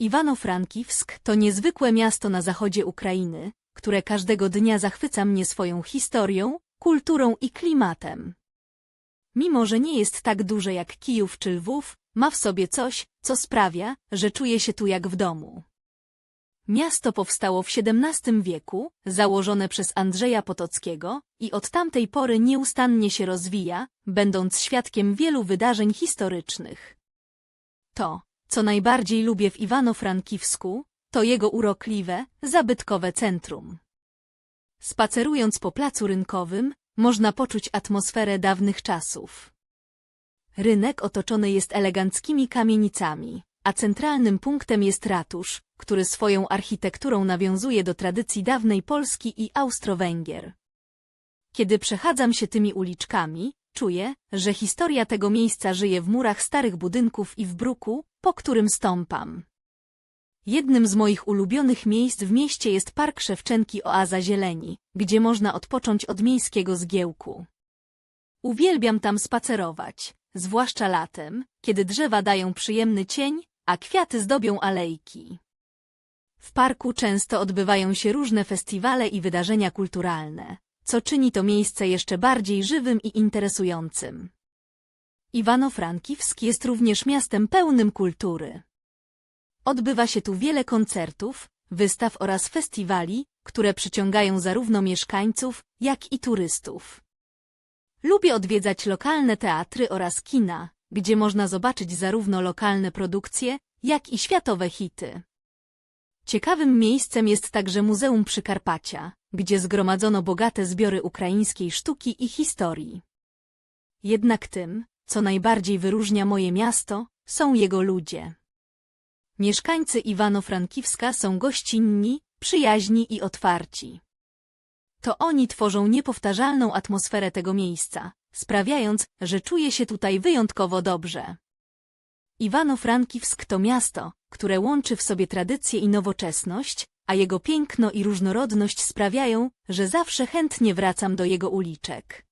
Iwano-Frankiwsk to niezwykłe miasto na zachodzie Ukrainy, które każdego dnia zachwyca mnie swoją historią, kulturą i klimatem. Mimo, że nie jest tak duże jak Kijów czy Lwów, ma w sobie coś, co sprawia, że czuję się tu jak w domu. Miasto powstało w XVII wieku, założone przez Andrzeja Potockiego i od tamtej pory nieustannie się rozwija, będąc świadkiem wielu wydarzeń historycznych. To, co najbardziej lubię w Iwano-Frankiwsku, to jego urokliwe, zabytkowe centrum. Spacerując po placu rynkowym, można poczuć atmosferę dawnych czasów. Rynek otoczony jest eleganckimi kamienicami, a centralnym punktem jest ratusz, który swoją architekturą nawiązuje do tradycji dawnej Polski i Austro-Węgier. Kiedy przechadzam się tymi uliczkami, czuję, że historia tego miejsca żyje w murach starych budynków i w bruku, po którym stąpam. Jednym z moich ulubionych miejsc w mieście jest Park Szewczenki Oaza Zieleni, gdzie można odpocząć od miejskiego zgiełku. Uwielbiam tam spacerować, zwłaszcza latem, kiedy drzewa dają przyjemny cień, a kwiaty zdobią alejki. W parku często odbywają się różne festiwale i wydarzenia kulturalne, co czyni to miejsce jeszcze bardziej żywym i interesującym. Iwano-Frankiwsk jest również miastem pełnym kultury. Odbywa się tu wiele koncertów, wystaw oraz festiwali, które przyciągają zarówno mieszkańców, jak i turystów. Lubię odwiedzać lokalne teatry oraz kina, gdzie można zobaczyć zarówno lokalne produkcje, jak i światowe hity. Ciekawym miejscem jest także Muzeum Przykarpacia, gdzie zgromadzono bogate zbiory ukraińskiej sztuki i historii. Jednak tym, co najbardziej wyróżnia moje miasto, są jego ludzie. Mieszkańcy Iwano-Frankiwska są gościnni, przyjaźni i otwarci. To oni tworzą niepowtarzalną atmosferę tego miejsca, sprawiając, że czuję się tutaj wyjątkowo dobrze. Iwano-Frankiwsk to miasto, które łączy w sobie tradycję i nowoczesność, a jego piękno i różnorodność sprawiają, że zawsze chętnie wracam do jego uliczek.